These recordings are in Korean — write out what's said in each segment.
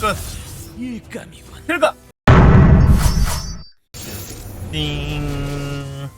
끝. 일감이군. 힐가. 띵.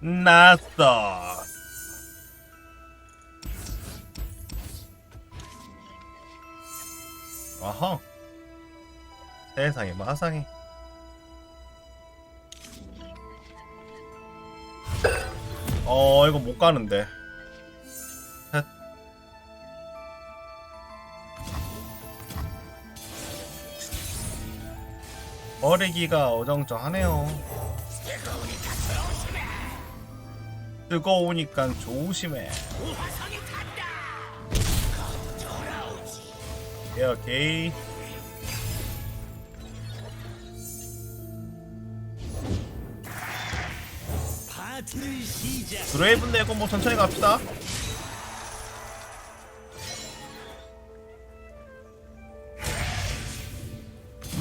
났어. 아하. 세상에 마상에. 어 이거 못 가는데. 버리기가 어정쩡하네요. 뜨거우니까 조심해. 예, 오케이. 드레이븐 내고 뭐 천천히 갑시다.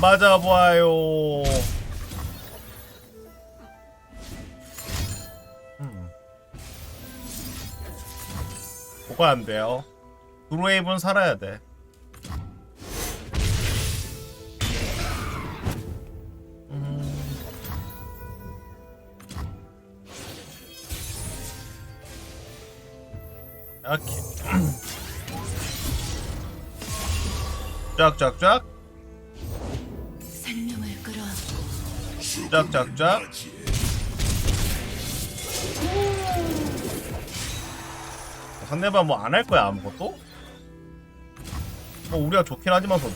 맞아봐요. 음. 뭐가 안 돼요? 드레이븐 살아야 돼. 음. 오케이. 쫙쫙쫙 끌어안고 쫙쫙쫙 상대방 뭐 안 할 거야 아무것도? 뭐 우리가 좋긴 하지만서도.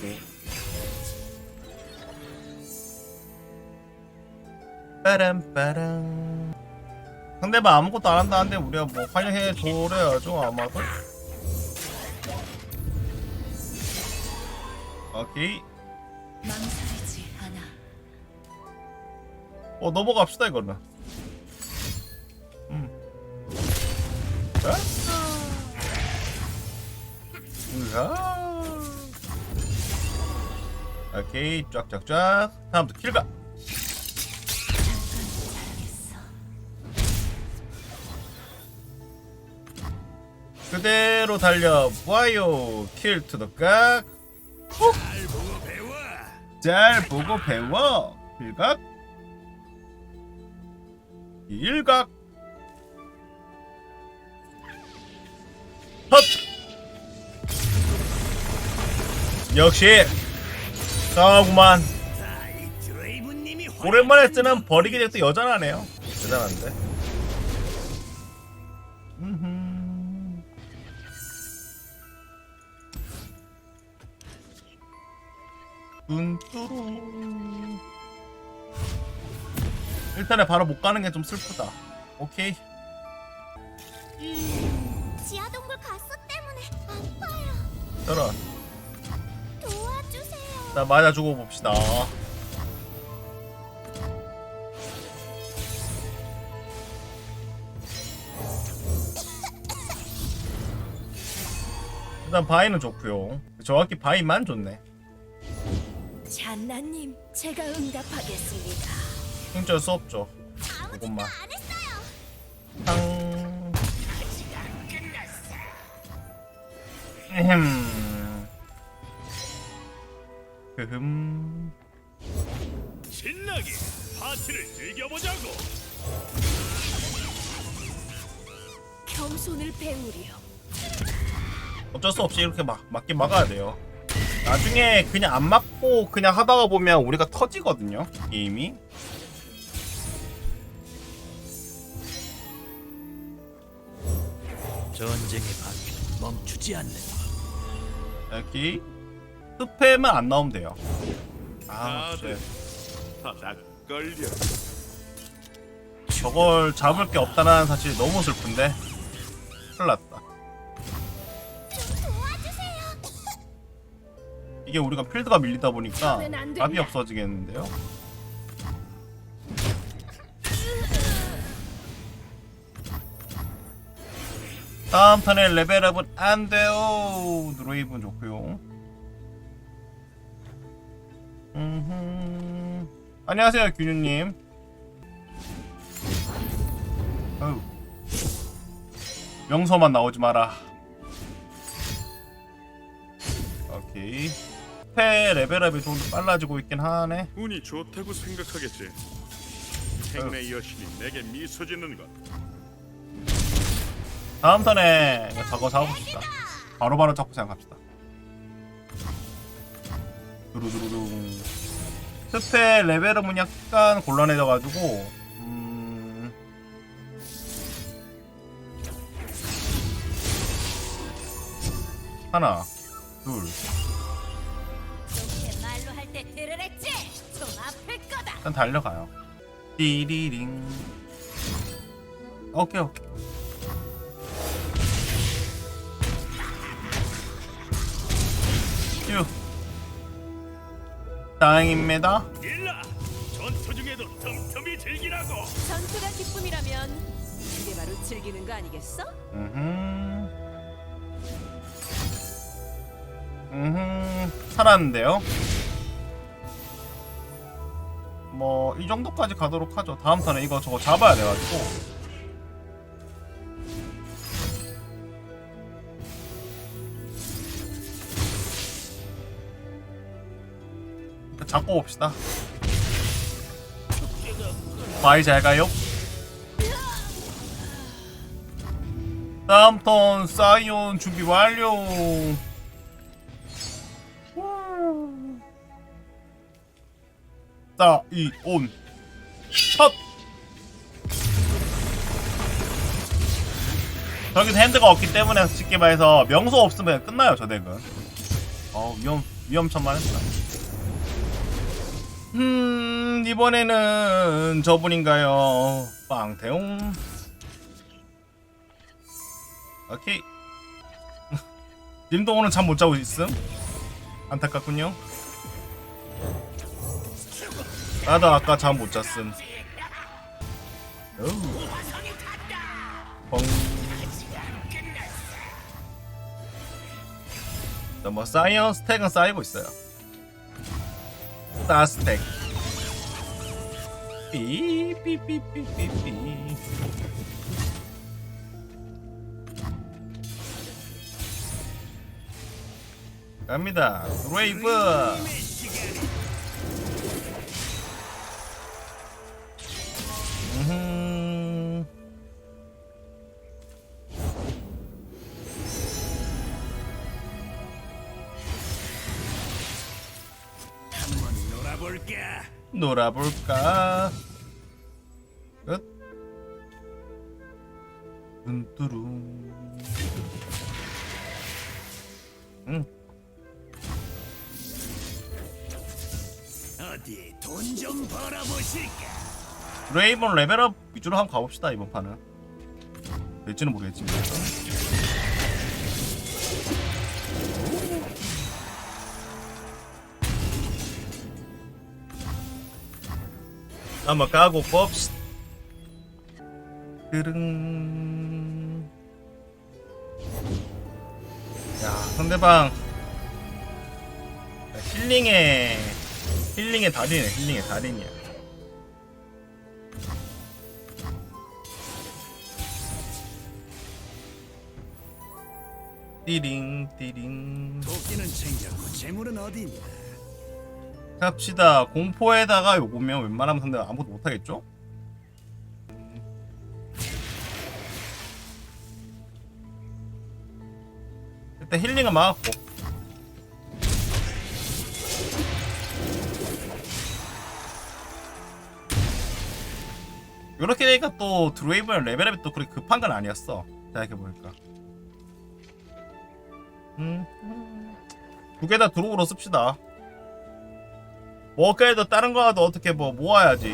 빠람빠람. 상대방 아무것도 안 한다는데 우리가 뭐 환영해 줘야죠 아마도. 오케이. 어 넘어갑시다 이거는. 음. 자. 으아. 오케이 쫙쫙쫙. 다음부터 킬가. 그대로 달려 와요. 킬 투더 각. 잘 보고 배워. 잘 보고 배워. 일각. 일각. 헛. 역시 드레이브님이 오랜만에 쓰는 버리기 덱도 여전하네요. 대단한데. 음흠. 뚠뚜루. 일단에 바로 못 가는 게 좀 슬프다. 오케이. 지하 동굴 가스 때문에 아파요. 저런. 도와주세요. 자, 맞아 주고 봅시다. 일단 바위는 좋고요. 정확히 바위만 좋네. 잔나님, 제가 응답하겠습니다. 힘줄 수 없죠. 이것만. 탕. 음. 흐흠. 신나게 파티를 즐겨보자고. 겸손을 배우려. 어쩔 수 없이 이렇게 막 맞긴 막아야 돼요. 나중에 그냥 안 맞고 그냥 하다가 보면 우리가 터지거든요. 게임이. 전쟁의 바퀴는 멈추지 않는다. 여기 스팸은 안 나오면 돼요. 아, 다들 쎄. 바닥 걸려 저걸 잡을 게 없다는 사실이 너무 슬픈데. 큰일 났다. 이게 우리가 필드가 밀리다 보니까? 답이 없어지겠는데요. 다음 턴에 레벨업은 안 돼요. 드로이브는 좋고요. 음흠. 안녕하세요, 균유님. 아유. 명서만 나오지 마라. 오케이. 패 레벨업이 좀 더 빨라지고 있긴 하네. 운이 좋다고 생각하겠지. 행내 여신이 내게 미소 짓는 것. 다음 턴에 저거 잡아봅시다. 바로바로 잡고 생각합시다. 두루두루둥. 스페 레벨업은 약간 곤란해져가지고 음... 하나, 둘. 일단 달려가요. 띠리링. 오케이 오케이. 휴. 다행입니다. 일라 전투 중에도 틈틈이 즐기라고. 전투가 기쁨이라면 이게 바로 즐기는 거 아니겠어? 음. 음. 살았는데요. 뭐 이 정도까지 가도록 하죠. 다음 턴에 이거 저거 잡아야 돼가지고. 잡고 봅시다. 바이 잘 가요. 다음 턴 사이온 준비 완료. 사이온 첫. 저기서 핸드가 없기 때문에 쉽게 말해서 명소 없으면 끝나요 저 덱은. 어 위험 위험천만했다. 음 이번에는 저분인가요? 빵태용. 오케이. 님도 오늘 잠 못 자고 있음? 안타깝군요. 나도 아까 잠 못 잤음. 뻥. 자, 뭐 사이언 스택은 쌓이고 있어요. 스타 스택. 삐삐삐삐삐삐. 갑니다. 드레이브. 놀아볼까? 놀아볼까? 끝. 눈뚜루. 응. 어디 돈 좀 벌어보실까? 레이븐 레벨업 위주로 한번 가봅시다 이번 판은. 될지는 모르겠지만. 한번 까고 봅시다. 드릉. 야 상대방 야, 힐링의 힐링의 달인이네 힐링의 달인이야. 띠링 띠링 도끼는 챙겼고 재물은 어디 있나? 갑시다. 공포에다가 요거면 웬만하면 상대 아무것도 못하겠죠? 일단 힐링은 막았고. 요렇게 되니까 또 드레이브의 레벨업이 또 그렇게 급한 건 아니었어. 생각해보니까. 음, 두 개 다 드로우로 씁시다 뭐 그래도 다른 거라도 어떻게 뭐 모아야지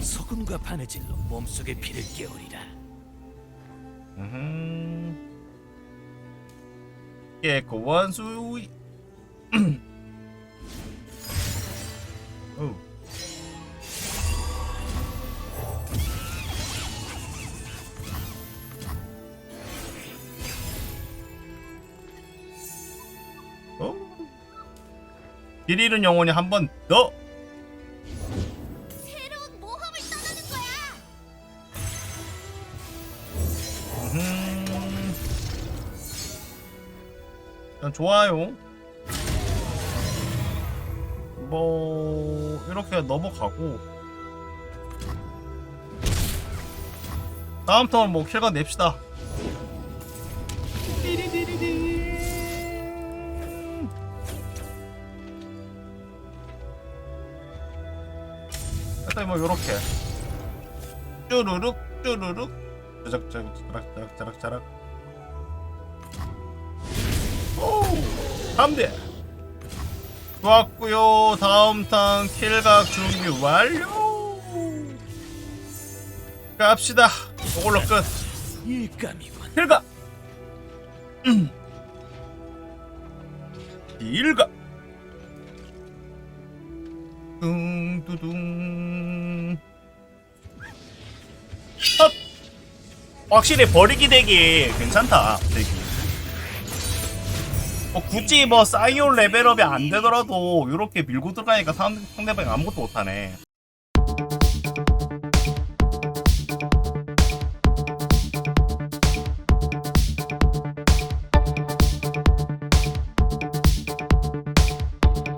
소금과 바느질로 몸속의 피를 깨우리라. 음. 깨고 원수 길 잃은 영혼이 한 번 더. 새로운 모험을 떠나는 거야. 음. 일단 좋아요. 뭐 이렇게 넘어가고 다음 턴뭐 킬각 냅시다. 일단 뭐 요렇게. 쭈루룩 쭈루룩. 자작자작 자락 자락 자락 오! 3대. 좋았고요. 다음 턴 킬각 준비 완료. 갑시다. 이걸로 끝. 킬각. 음. 킬각 뚱두둥. 헛! 확실히 버리기 되기 괜찮다 되기. 뭐 굳이 뭐 사이온 레벨업이 안 되더라도 이렇게 밀고 들어가니까 상, 상대방이 아무것도 못하네